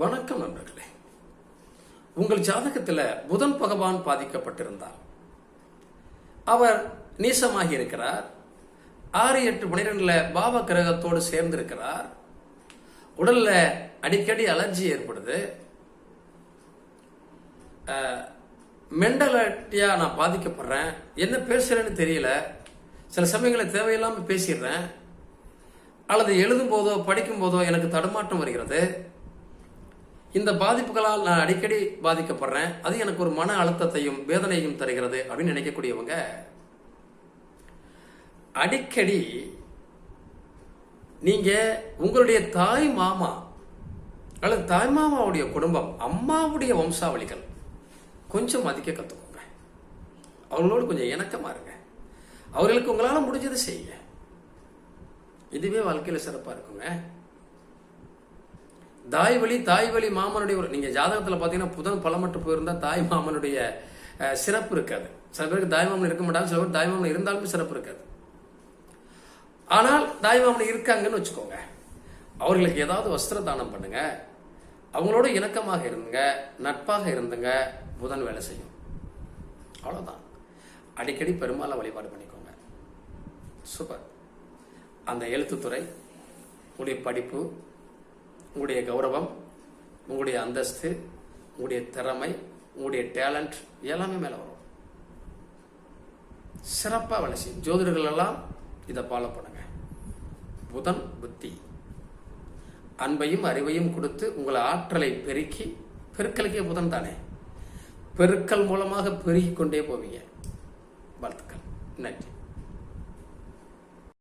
வணக்கம் நண்பர்களே. உங்கள் ஜாதகத்தில் புதன் பகவான் பாதிக்கப்பட்டிருந்தார். அவர் நீசமாகி இருக்கிறார். ஆறு எட்டு பனிரெண்டுல பாவ கிரகத்தோடு சேர்ந்திருக்கிறார். உடல்ல அடிக்கடி அலர்ஜி ஏற்படுது. மெண்டலிட்டியா நான் பாதிக்கப்படுறேன். என்ன பேசுறேன்னு தெரியல. சில சமயங்களில் தேவையில்லாமல் பேசிடுறேன். அல்லது எழுதும் போதோ படிக்கும் போதோ எனக்கு தடுமாற்றம் வருகிறது. இந்த பாதிப்புகளால் நான் அடிக்கடி பாதிக்கப்படுறேன். அது எனக்கு ஒரு மன அழுத்தத்தையும் வேதனையும் தருகிறது அப்படின்னு நினைக்கக்கூடியவங்க அடிக்கடி நீங்க உங்களுடைய தாய் மாமா அல்லது தாய் மாமாவுடைய குடும்பம் அம்மாவுடைய வம்சாவளிகள் கொஞ்சம் மதிக்க கத்துக்கோங்க. அவங்களோடு கொஞ்சம் இணக்கமா இருங்க. அவர்களுக்கு உங்களால முடிஞ்சதை செய்யுங்க. இதுவே வாழ்க்கையில சிறப்பா இருக்குங்க. தாய் வழி தாய் வழி மாமனுடைய ஒரு நீங்க ஜாதகத்துல பாத்தீங்கன்னா புதன் பலமட்டு போயிருந்தா தாய் மாமனுடைய சிறப்பு இருக்காது. சில பேருக்கு தாய் மாமன் இருக்க மாட்டாங்க சில பேர் தாய் மாமன் இருந்தாலும் சிறப்பு இருக்காது. ஆனால் தாய் மாமன் இருக்காங்கன்னு வச்சுக்கோங்க. அவர்களுக்கு ஏதாவது வஸ்திர தானம் பண்ணுங்க. அவங்களோட இணக்கமாக இருந்துங்க நட்பாக இருந்துங்க புதன் வேலை செய்யும். அவ்வளவுதான். அடிக்கடி பெருமாளை வழிபாடு பண்ணிக்கோங்க. சூப்பர். அந்த எழுத்துத்துறை உடைய படிப்பு உங்களுடைய கௌரவம் உங்களுடைய அந்தஸ்து உங்களுடைய திறமை உங்களுடைய டேலண்ட் எல்லாமே மேலே வரும். சிறப்பாக வேலை செய்யும். ஜோதிடர்கள் எல்லாம் இதை ஃபாலோ பண்ணுங்க. புதன் புத்தி. அன்பையும் அறிவையும் கொடுத்து உங்களை ஆற்றலை பெருக்கி பெருக்கலுக்கே புதன் தானே. பெருக்கல் மூலமாக பெருகிக் கொண்டே போவீங்க. வாழ்த்துக்கள். நன்றி.